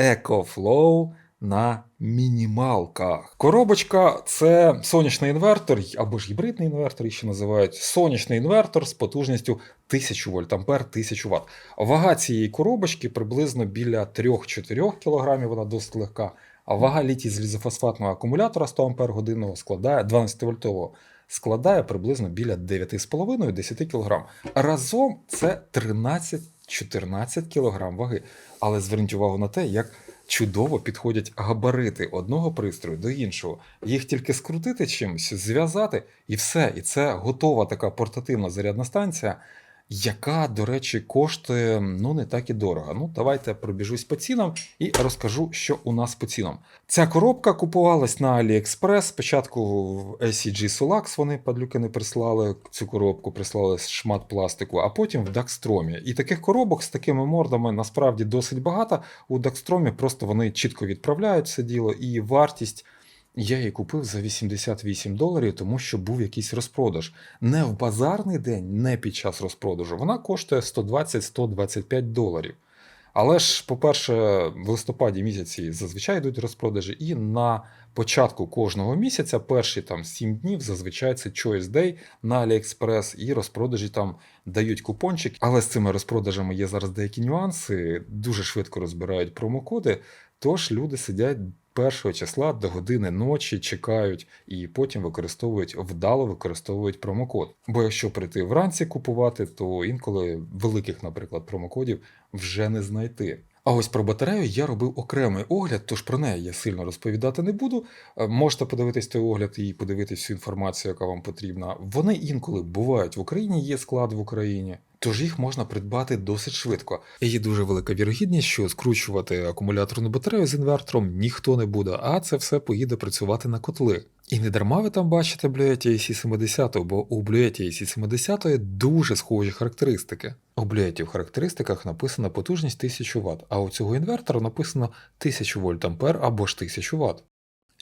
EcoFlow на мінімалках. Коробочка це сонячний інвертор або ж гібридний інвертор, їх ще називають сонячний інвертор з потужністю 1000 вольт ампер 1000 Вт. Вага цієї коробочки приблизно біля 3-4 кг, вона досить легка. А вага літій залізофосфатного акумулятора 100 Ампер годинного складає 12 вольтового складає приблизно біля 9,5-10 кг. Разом це 13-14 кг ваги. Але зверніть увагу на те, як чудово підходять габарити одного пристрою до іншого. Їх тільки скрутити чимось, зв'язати, і все. І це готова така портативна зарядна станція, яка, до речі, коштує ну не так і дорого. Ну, давайте пробіжусь по цінам і розкажу, що у нас по цінам. Ця коробка купувалась на AliExpress. Спочатку в SCG Solax вони падлюки не прислали цю коробку, прислали шмат пластику, а потім в Дакстромі. І таких коробок з такими мордами насправді досить багато. У Дакстромі просто вони чітко відправляють це діло, і вартість. Я її купив за 88 доларів, тому що був якийсь розпродаж. Не в базарний день, не під час розпродажу. Вона коштує 120-125 доларів. Але ж, по-перше, в листопаді місяці зазвичай йдуть розпродажі, і на початку кожного місяця, перші там 7 днів, зазвичай це Choice Day на AliExpress, і розпродажі там дають купончик. Але з цими розпродажами є зараз деякі нюанси, дуже швидко розбирають промокоди. Тож люди сидять першого числа до години ночі, чекають і потім використовують вдало використовують промокод. Бо якщо прийти вранці купувати, то інколи великих, наприклад, промокодів вже не знайти. А ось про батарею я робив окремий огляд, тож про неї я сильно розповідати не буду. Е, Можете подивитись той огляд і подивитись всю інформацію, яка вам потрібна. Вони інколи бувають в Україні, є склад в Україні. Тож їх можна придбати досить швидко. І є дуже велика вірогідність, що скручувати акумуляторну батарею з інвертором ніхто не буде, а це все поїде працювати на котли. І не дарма ви там бачите Bluetooth AC70, бо у Bluetooth AC70 дуже схожі характеристики. У Bluetooth в характеристиках написана потужність 1000 Вт, а у цього інвертора написано 1000 вольт ампер або ж 1000 Вт.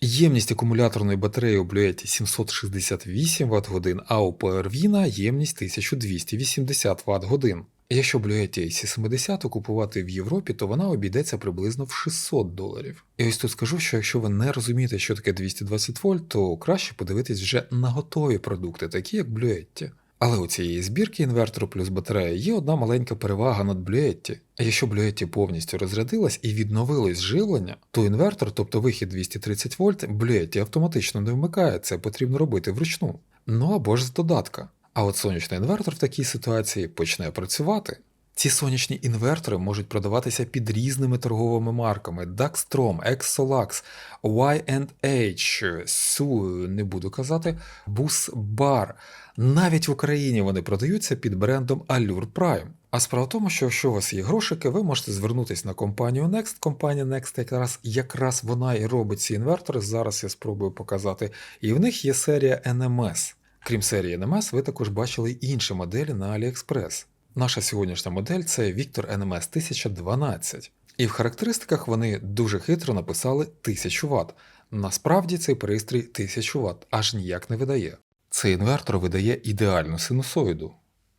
Ємність акумуляторної батареї у Bluetooth 768 Вт годин, а у PRV ємність 1280 Вт годин. Якщо Bluetooth AC70 купувати в Європі, то вона обійдеться приблизно в 600 доларів. І ось тут скажу, що якщо ви не розумієте, що таке 220 вольт, то краще подивитись вже на готові продукти, такі як Bluetooth. Але у цієї збірки інвертору плюс батарея є одна маленька перевага над Блюетті. А якщо Блюетті повністю розрядилась і відновилось живлення, то інвертор, тобто вихід 230 вольт, Блюетті автоматично не вмикає, це потрібно робити вручну. Ну або ж з додатка. А от сонячний інвертор в такій ситуації почне працювати. Ці сонячні інвертори можуть продаватися під різними торговими марками: Daxstrom, Exolax, Y&H, Su, не буду казати, Bus Bar. Навіть в Україні вони продаються під брендом Allure Prime. А справа в тому, що якщо у вас є грошики, ви можете звернутися на компанію Next. Компанія Next якраз якраз вона і робить ці інвертори. Зараз я спробую показати. І в них є серія NMS. Крім серії NMS, ви також бачили інші моделі на AliExpress. Наша сьогоднішня модель це Victor NMS 1012. І в характеристиках вони дуже хитро написали 1000 Вт. Насправді цей пристрій 1000 Вт аж ніяк не видає. Цей інвертор видає ідеальну синусоїду.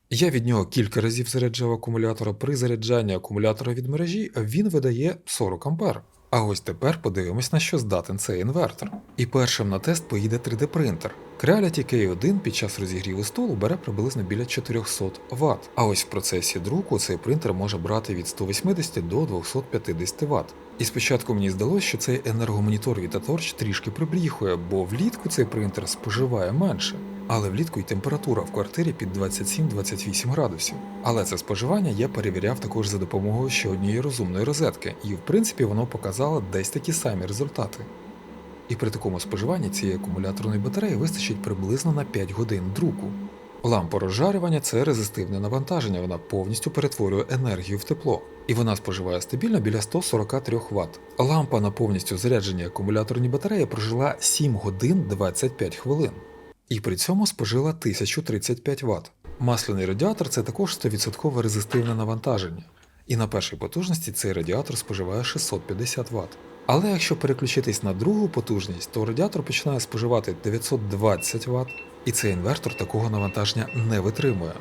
Я від нього кілька разів заряджав акумулятора. При заряджанні акумулятора від мережі він видає 40 А. А ось тепер подивимось, на що здатен цей інвертор. І першим на тест поїде 3D принтер. Creality K1 під час розігріву столу бере приблизно біля 400 Вт. А ось в процесі друку цей принтер може брати від 180 до 250 Вт. І спочатку мені здалося, що цей енергомонітор від Atorch трішки прибріхує, бо влітку цей принтер споживає менше. Але влітку й температура в квартирі під 27-28 градусів. Але це споживання я перевіряв також за допомогою ще однієї розумної розетки, і в принципі воно показало десь такі самі результати. І при такому споживанні цієї акумуляторної батареї вистачить приблизно на 5 годин друку. Лампа розжарювання це резистивне навантаження, вона повністю перетворює енергію в тепло, і вона споживає стабільно біля 143 Вт. Лампа на повністю зарядженій акумуляторній батареї прожила 7 годин 25 хвилин, і при цьому спожила 1035 Вт. Масляний радіатор це також 100% резистивне навантаження, і на першій потужності цей радіатор споживає 650 Вт. Але якщо переключитись на другу потужність, то радіатор починає споживати 920 Вт, і цей інвертор такого навантаження не витримує.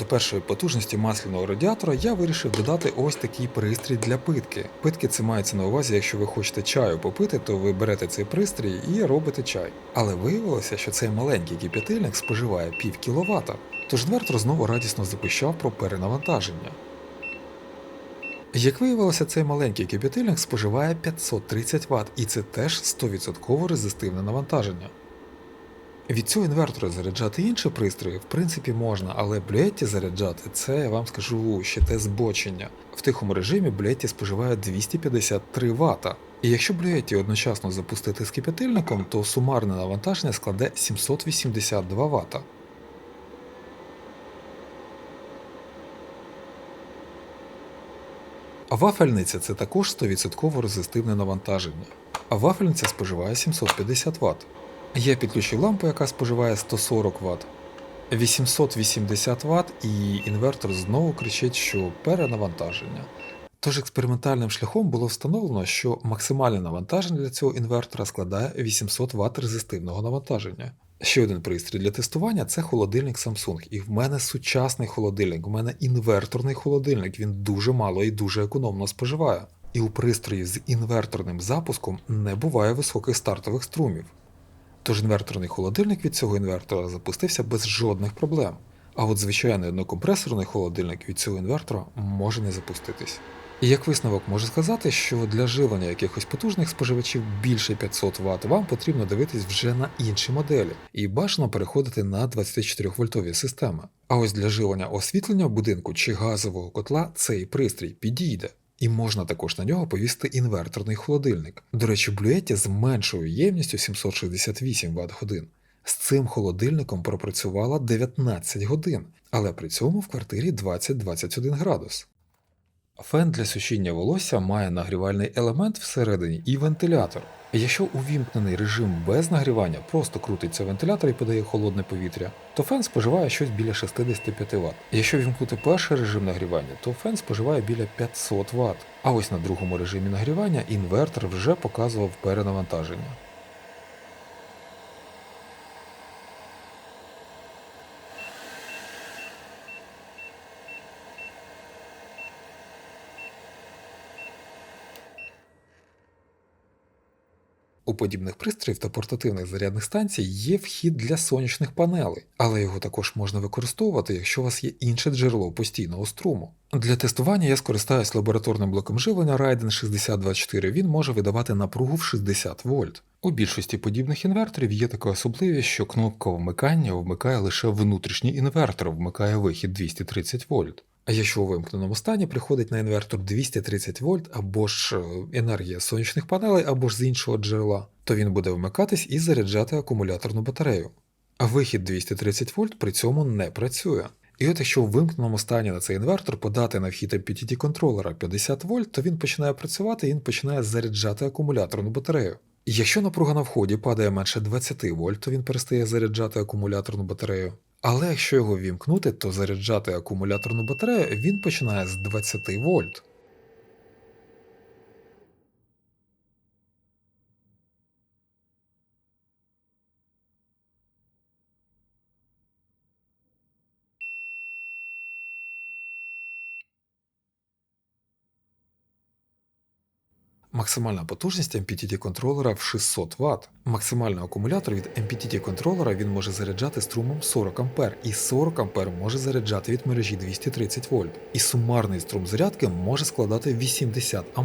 До першої потужності масляного радіатора я вирішив додати ось такий пристрій для питки. Питки це мається на увазі, якщо ви хочете чаю попити, то ви берете цей пристрій і робите чай. Але виявилося, що цей маленький кип'ятильник споживає пів кіловата. Тож інвертор знову радісно запищав про перенавантаження. Як виявилося, цей маленький кип'ятильник споживає 530 Вт, і це теж 100% резистивне навантаження. Від цього інвертора заряджати інші пристрої, в принципі, можна, але блюетті заряджати це я вам скажу ще те збочення. В тихому режимі блюетті споживає 253 Вт. І якщо блюетті одночасно запустити з кип'ятильником, то сумарне навантаження складе 782 Вт. А вафельниця це також 100% резистивне навантаження. А вафельниця споживає 750 Вт. Я підключив лампу, яка споживає 140 Вт. 880 Вт і інвертор знову кричить, що перенавантаження. Тож експериментальним шляхом було встановлено, що максимальне навантаження для цього інвертора складає 800 Вт резистивного навантаження. Ще один пристрій для тестування це холодильник Samsung. І в мене сучасний холодильник, в мене інверторний холодильник, він дуже мало і дуже економно споживає. І у пристрої з інверторним запуском не буває високих стартових струмів. Тож інверторний холодильник від цього інвертора запустився без жодних проблем. А от звичайний однокомпресорний холодильник від цього інвертора може не запуститись. І як висновок можу сказати, що для живлення якихось потужних споживачів більше 500 Вт вам потрібно дивитись вже на інші моделі і бажано переходити на 24 вольтові системи. А ось для живлення освітлення в будинку чи газового котла цей пристрій підійде. І можна також на нього повісити інверторний холодильник. До речі, блюеті з меншою ємністю 768 Вт годин. З цим холодильником пропрацювала 19 годин, але при цьому в квартирі 20-21 градус. Фен для сушіння волосся має нагрівальний елемент всередині і вентилятор. Якщо увімкнений режим без нагрівання просто крутиться вентилятор і подає холодне повітря, то фен споживає щось біля 65 Вт. Якщо вімкнути перший режим нагрівання, то фен споживає біля 500 Вт. А ось на другому режимі нагрівання інвертор вже показував перенавантаження. У подібних пристроїв та портативних зарядних станцій є вхід для сонячних панелей, але його також можна використовувати, якщо у вас є інше джерело постійного струму. Для тестування я скористаюсь лабораторним блоком живлення Raiden 6024, він може видавати напругу в 60 вольт. У більшості подібних інверторів є така особливість, що кнопка вмикання вмикає лише внутрішній інвертор, вмикає вихід 230 вольт. А якщо у вимкненому стані приходить на інвертор 230 вольт або ж енергія сонячних панелей, або ж з іншого джерела, то він буде вмикатись і заряджати акумуляторну батарею. А вихід 230 вольт при цьому не працює. І от якщо в вимкненому стані на цей інвертор подати на вхід MPPT контролера 50 вольт, то він починає працювати і він починає заряджати акумуляторну батарею. Якщо напруга на вході падає менше 20 вольт, то він перестає заряджати акумуляторну батарею. Але якщо його вімкнути, то заряджати акумуляторну батарею він починає з 20 вольт. Максимальна потужність MPTT контролера в 600 Вт. Максимальний акумулятор від MPTT контролера він може заряджати струмом 40 А, і 40 А може заряджати від мережі 230 вольт. І сумарний струм зарядки може складати 80 А.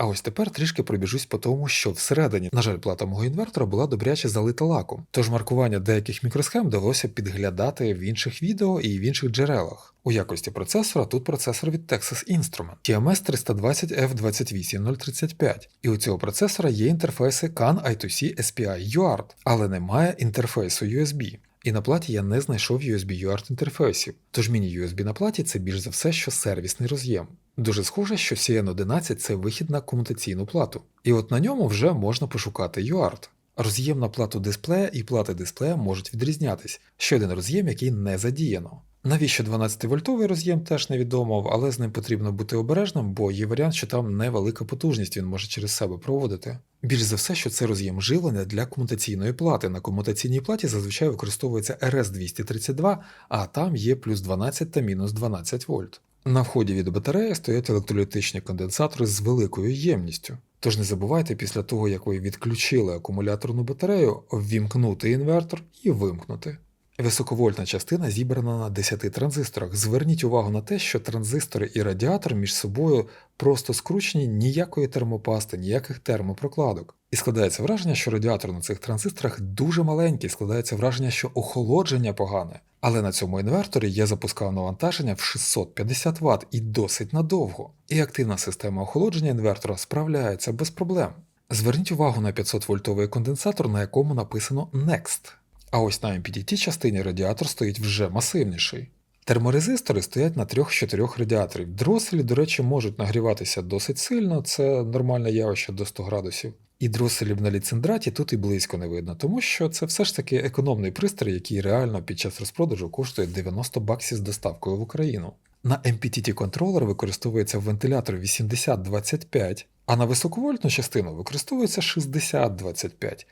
А ось тепер трішки пробіжусь по тому, що всередині, на жаль, плата мого інвертора була добряче залита лаком, тож маркування деяких мікросхем довелося підглядати в інших відео і в інших джерелах. У якості процесора тут процесор від Texas Instrument TMS 320F28035, і у цього процесора є інтерфейси CAN I2C SPI UART, але немає інтерфейсу USB. І на платі я не знайшов USB UART інтерфейсів, тож міні-USB на платі це більш за все, що сервісний роз'єм. Дуже схоже, що CN11 це вихід на комутаційну плату, і от на ньому вже можна пошукати UART. Роз'єм на плату дисплея і плати дисплея можуть відрізнятись. Ще один роз'єм, який не задіяно. Навіщо 12-вольтовий роз'єм теж невідомо, але з ним потрібно бути обережним, бо є варіант, що там невелика потужність, він може через себе проводити. Більш за все, що це роз'єм живлення для комутаційної плати. На комутаційній платі зазвичай використовується RS232, а там є плюс 12 та мінус 12 вольт. На вході від батареї стоять електролітичні конденсатори з великою ємністю. Тож не забувайте після того, як ви відключили акумуляторну батарею, ввімкнути інвертор і вимкнути. Високовольтна частина зібрана на 10 транзисторах. Зверніть увагу на те, що транзистори і радіатор між собою просто скручені ніякої термопасти, ніяких термопрокладок. І складається враження, що радіатор на цих транзисторах дуже маленький, складається враження, що охолодження погане. Але на цьому інверторі я запускав навантаження в 650 Вт і досить надовго. І активна система охолодження інвертора справляється без проблем. Зверніть увагу на 500 вольтовий конденсатор, на якому написано Next. А ось на MPDT частині радіатор стоїть вже масивніший. Терморезистори стоять на трьох з чотирьох радіаторів. Дроселі, до речі, можуть нагріватися досить сильно, це нормальне явище до 100 градусів. І дроселів на ліцендраті тут і близько не видно, тому що це все ж таки економний пристрій, який реально під час розпродажу коштує 90 баксів з доставкою в Україну. На MPTT контролер використовується вентилятор 8025, а на високовольтну частину використовується 6025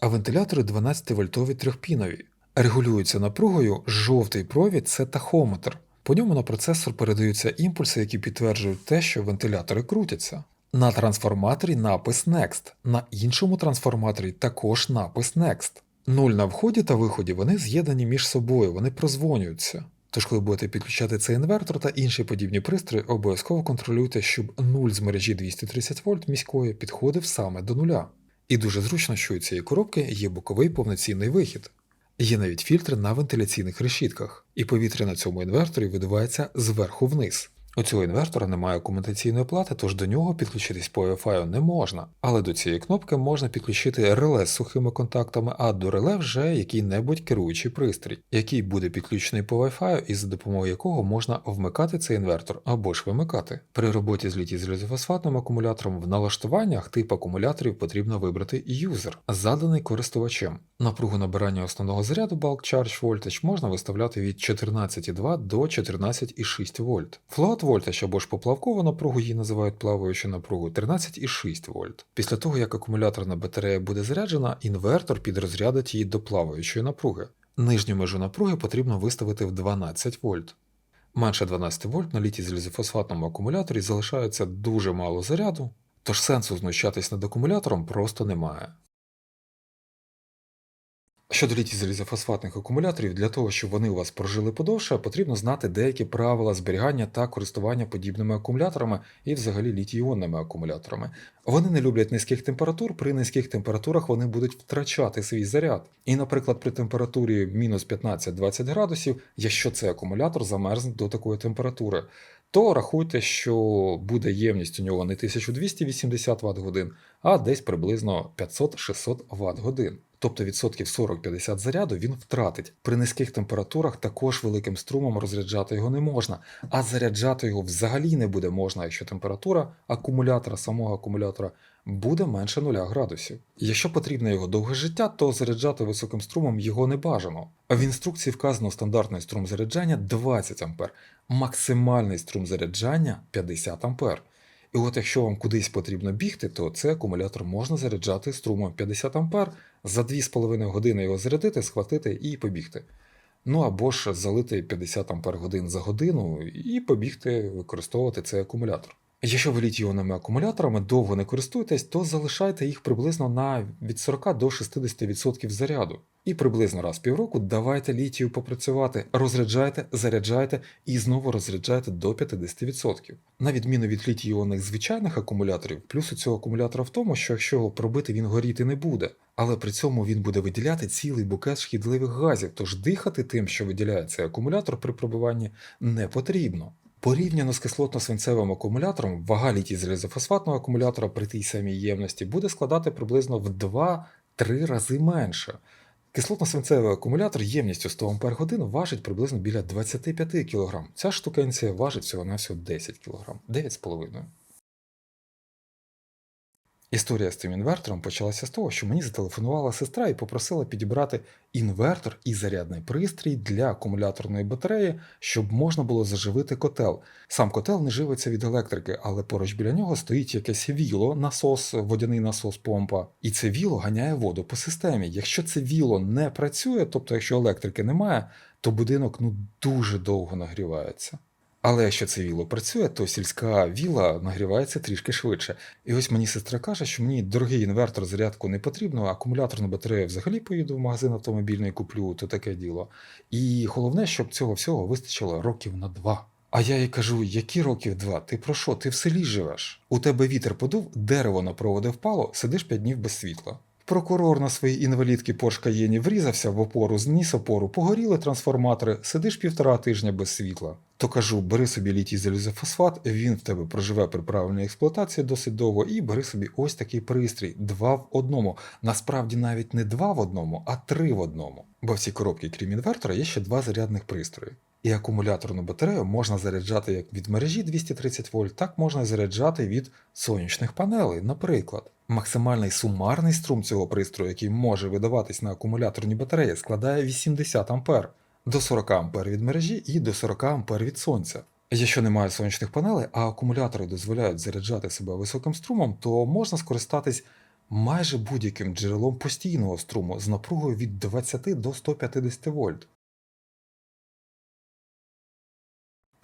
а вентилятори 12-вольтові трьохпінові. Регулюються напругою жовтий провід це тахометр. По ньому на процесор передаються імпульси, які підтверджують те, що вентилятори крутяться. На трансформаторі напис Next, на іншому трансформаторі також напис Next. Нуль на вході та виході вони з'єднані між собою, вони прозвонюються. Тож, коли будете підключати цей інвертор та інші подібні пристрої, обов'язково контролюйте, щоб нуль з мережі 230 вольт міської підходив саме до нуля. І дуже зручно, що у цієї коробки є боковий повноцінний вихід. Є навіть фільтри на вентиляційних решітках, і повітря на цьому інверторі видувається зверху вниз. У цього інвертора немає комутаційної плати, тож до нього підключитись по Wi-Fi не можна. Але до цієї кнопки можна підключити реле з сухими контактами, а до реле вже який-небудь керуючий пристрій, який буде підключений по Wi-Fi і за допомогою якого можна вмикати цей інвертор або ж вимикати. При роботі з літій залізофосфатним акумулятором в налаштуваннях тип акумуляторів потрібно вибрати юзер, заданий користувачем. Напругу набирання основного заряду Bulk Charge Voltage можна виставляти від 14,2 до 14,6 вольт. Float Voltage або ж поплавкову напругу її називають плаваючу напругу 13,6 вольт. Після того, як акумуляторна батарея буде заряджена, інвертор підрозрядить її до плаваючої напруги. Нижню межу напруги потрібно виставити в 12 вольт. Менше 12 вольт на літій залізофосфатному акумуляторі залишається дуже мало заряду, тож сенсу знущатись над акумулятором просто немає. Щодо літій залізофосфатних акумуляторів, для того, щоб вони у вас прожили подовше, потрібно знати деякі правила зберігання та користування подібними акумуляторами і взагалі літій-іонними акумуляторами. Вони не люблять низьких температур, при низьких температурах вони будуть втрачати свій заряд. І, наприклад, при температурі мінус 15-20 градусів, якщо цей акумулятор замерзне до такої температури, то рахуйте, що буде ємність у нього не 1280 Вт годин, а десь приблизно 500-600 Вт годин. Тобто відсотків 40-50 заряду він втратить. При низьких температурах також великим струмом розряджати його не можна, а заряджати його взагалі не буде можна, якщо температура акумулятора, самого акумулятора буде менше 0 градусів. Якщо потрібно його довге життя, то заряджати високим струмом його не бажано. В інструкції вказано стандартний струм заряджання 20 А, максимальний струм заряджання 50 А. І от якщо вам кудись потрібно бігти, то цей акумулятор можна заряджати струмом 50 А, за 2,5 години його зарядити, схватити і побігти. Ну або ж залити 50 Ампер годин за годину і побігти використовувати цей акумулятор. Якщо ви літій-іонними акумуляторами довго не користуєтесь, то залишайте їх приблизно на від 40 до 60% заряду. І приблизно раз в півроку давайте літію попрацювати, розряджайте, заряджайте і знову розряджайте до 50%. На відміну від літій-іонних звичайних акумуляторів, плюс у цього акумулятора в тому, що якщо його пробити, він горіти не буде. Але при цьому він буде виділяти цілий букет шкідливих газів, тож дихати тим, що виділяє цей акумулятор при пробиванні, не потрібно. Порівняно з кислотно-свинцевим акумулятором, вага літій залізофосфатного акумулятора при тій самій ємності буде складати приблизно в 2-3 рази менше. Кислотно-свинцевий акумулятор ємністю 100 Ах важить приблизно біля 25 кг. Ця штукенція важить всього на всього 10 кг, 9,5 кг. Історія з цим інвертором почалася з того, що мені зателефонувала сестра і попросила підібрати інвертор і зарядний пристрій для акумуляторної батареї, щоб можна було заживити котел. Сам котел не живиться від електрики, але поруч біля нього стоїть якесь віло, насос, водяний насос помпа, і це віло ганяє воду по системі. Якщо це віло не працює, тобто якщо електрики немає, то будинок ну дуже довго нагрівається. Але якщо це віло працює, то сільська віла нагрівається трішки швидше. І ось мені сестра каже, що мені дорогий інвертор зарядку не потрібно, акумуляторну батарею взагалі поїду в магазин автомобільний куплю, то таке діло. І головне, щоб цього всього вистачило років на два. А я їй кажу, які років два? Ти про що? Ти в селі живеш? У тебе вітер подув, дерево на проводи впало, сидиш п'ять днів без світла. Прокурор на своїй інвалідці Porsche врізався в опору, зніс опору, погоріли трансформатори, сидиш півтора тижня без світла. То кажу, бери собі літій залізофосфат, він в тебе проживе при правильній експлуатації досить довго, і бери собі ось такий пристрій, два в одному. Насправді навіть не два в одному, а три в одному. Бо в цій коробці, крім інвертора, є ще два зарядних пристрої. І акумуляторну батарею можна заряджати як від мережі 230 вольт, так можна заряджати від сонячних панелей, наприклад. Максимальний сумарний струм цього пристрою, який може видаватись на акумуляторні батареї, складає 80 А до 40 А від мережі і до 40 А від сонця. Якщо немає сонячних панелей, а акумулятори дозволяють заряджати себе високим струмом, то можна скористатись майже будь-яким джерелом постійного струму з напругою від 20 до 150 вольт.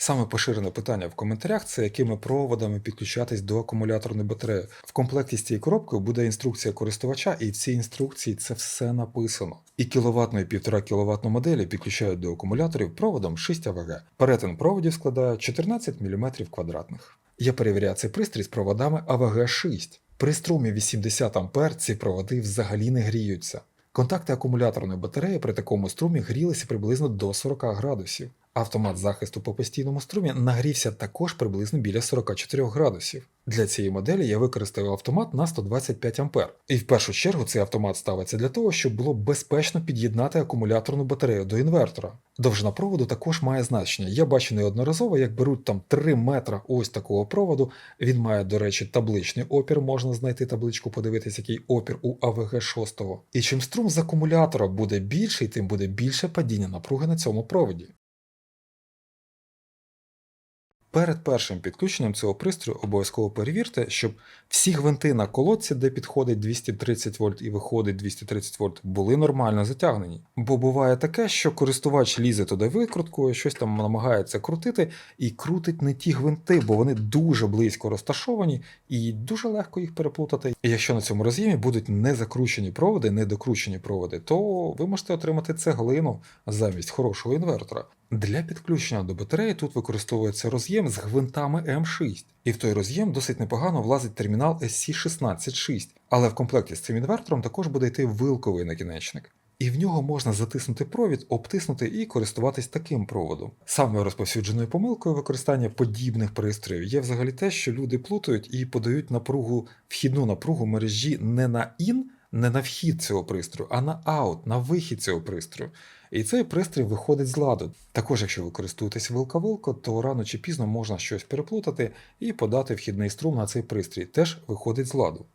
Саме поширене питання в коментарях це якими проводами підключатись до акумуляторної батареї. В комплекті з цією коробкою буде інструкція користувача, і в цій інструкції це все написано. І кіловатну і 1,5 кВт моделі підключають до акумуляторів проводом 6 АВГ. Перетин проводів складає 14 мм квадратних. Я перевіряю цей пристрій з проводами АВГ 6. При струмі 80 А ці проводи взагалі не гріються. Контакти акумуляторної батареї при такому струмі грілися приблизно до 40 градусів. Автомат захисту по постійному струмі нагрівся також приблизно біля 44 градусів. Для цієї моделі я використав автомат на 125 А. І в першу чергу цей автомат ставиться для того, щоб було безпечно під'єднати акумуляторну батарею до інвертора. Довжина проводу також має значення. Я бачу неодноразово, як беруть там 3 метра ось такого проводу. Він має, до речі, табличний опір, можна знайти табличку, подивитися, який опір у АВГ 6. І чим струм з акумулятора буде більший, тим буде більше падіння напруги на цьому проводі. Перед першим підключенням цього пристрою обов'язково перевірте, щоб всі гвинти на колодці, де підходить 230 вольт і виходить 230 вольт, були нормально затягнені. Бо буває таке, що користувач лізе туди викруткою, щось там намагається крутити і крутить не ті гвинти, бо вони дуже близько розташовані і дуже легко їх переплутати. І якщо на цьому роз'ємі будуть не закручені проводи, не докручені проводи, то ви можете отримати цеглину замість хорошого інвертора. Для підключення до батареї тут використовується роз'єм з гвинтами М6, і в той роз'єм досить непогано влазить термінал SC166, але в комплекті з цим інвертором також буде йти вилковий накінечник. І в нього можна затиснути провід, обтиснути і користуватись таким проводом. Самою розповсюдженою помилкою використання подібних пристроїв є взагалі те, що люди плутають і подають напругу, вхідну напругу мережі не на ін, не на вхід цього пристрою, а на аут, на вихід цього пристрою. І цей пристрій виходить з ладу. Також, якщо ви користуєтесь вилка-вилко, то рано чи пізно можна щось переплутати і подати вхідний струм на цей пристрій, теж виходить з ладу.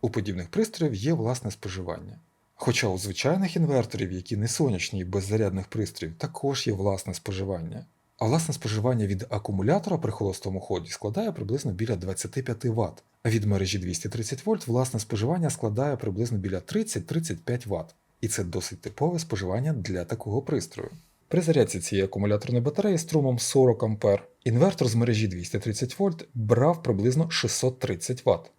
У подібних пристроїв є власне споживання. Хоча у звичайних інверторів, які не сонячні і без зарядних пристроїв, також є власне споживання. А власне споживання від акумулятора при холостому ході складає приблизно біля 25 Вт. А від мережі 230 вольт власне споживання складає приблизно біля 30-35 Вт. І це досить типове споживання для такого пристрою. При зарядці цієї акумуляторної батареї струмом 40 А інвертор з мережі 230 вольт брав приблизно 630 Вт.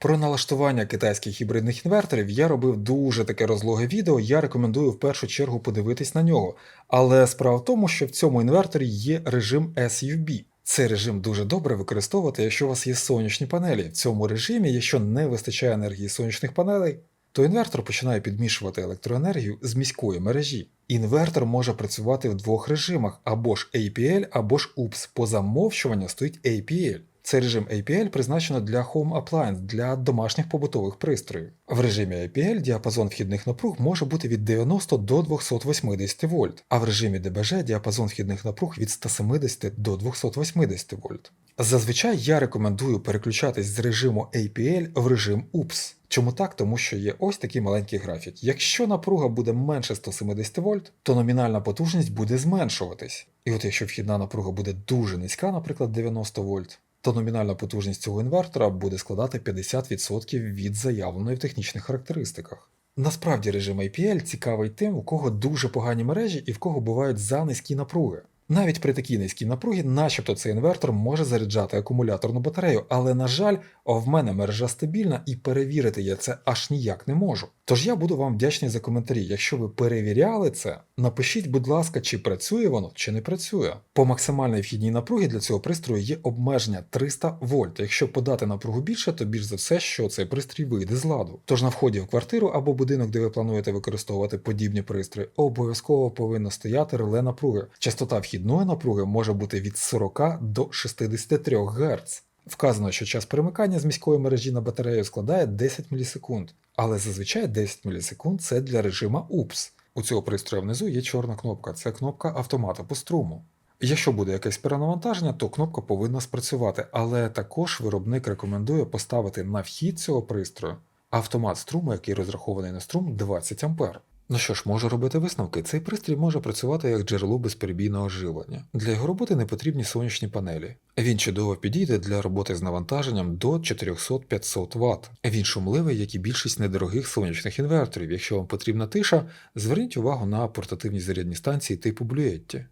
Про налаштування китайських гібридних інверторів я робив дуже таке розлоге відео, я рекомендую в першу чергу подивитись на нього. Але справа в тому, що в цьому інверторі є режим SUV. Цей режим дуже добре використовувати, якщо у вас є сонячні панелі. В цьому режимі, якщо не вистачає енергії сонячних панелей, то інвертор починає підмішувати електроенергію з міської мережі. Інвертор може працювати в двох режимах або ж APL, або ж UPS. По замовчуванню стоїть APL. Цей режим APL призначено для Home Appliance, для домашніх побутових пристроїв. В режимі APL діапазон вхідних напруг може бути від 90 до 280 вольт, а в режимі DBG діапазон вхідних напруг від 170 до 280 вольт. Зазвичай я рекомендую переключатись з режиму APL в режим UPS. Чому так? Тому що є ось такий маленький графік. Якщо напруга буде менше 170 вольт, то номінальна потужність буде зменшуватись. І от якщо вхідна напруга буде дуже низька, наприклад 90 вольт, то номінальна потужність цього інвертора буде складати 50% від заявленої в технічних характеристиках. Насправді режим IPL цікавий тим, у кого дуже погані мережі і в кого бувають за низькі напруги. Навіть при такій низькій напругі, начебто цей інвертор може заряджати акумуляторну батарею, але, на жаль, в мене мережа стабільна і перевірити я це аж ніяк не можу. Тож я буду вам вдячний за коментарі. Якщо ви перевіряли це, напишіть, будь ласка, чи працює воно, чи не працює. По максимальній вхідній напругі для цього пристрою є обмеження 300 вольт. Якщо подати напругу більше, то більш за все, що цей пристрій вийде з ладу. Тож на вході в квартиру або будинок, де ви плануєте використовувати подібні пристрої, обов'язково повинно стояти реле напруги. Частота вхідної напруги може бути від 40 до 63 Гц. Вказано, що час перемикання з міської мережі на батарею складає 10 мілісекунд, але зазвичай 10 мілісекунд це для режима UPS. У цього пристрою внизу є чорна кнопка, це кнопка автомата по струму. Якщо буде якесь перенавантаження, то кнопка повинна спрацювати, але також виробник рекомендує поставити на вхід цього пристрою автомат струму, який розрахований на струм 20 А. Ну що ж, можу робити висновки. Цей пристрій може працювати як джерело безперебійного живлення. Для його роботи не потрібні сонячні панелі. Він чудово підійде для роботи з навантаженням до 400-500 Вт. Він шумливий, як і більшість недорогих сонячних інверторів. Якщо вам потрібна тиша, зверніть увагу на портативні зарядні станції типу Bluetti.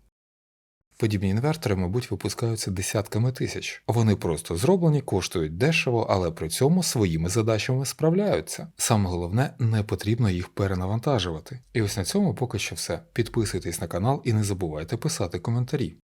Подібні інвертори, мабуть, випускаються десятками тисяч. Вони просто зроблені, коштують дешево, але при цьому своїми задачами справляються. Саме головне, не потрібно їх перенавантажувати. І ось на цьому поки що все. Підписуйтесь на канал і не забувайте писати коментарі.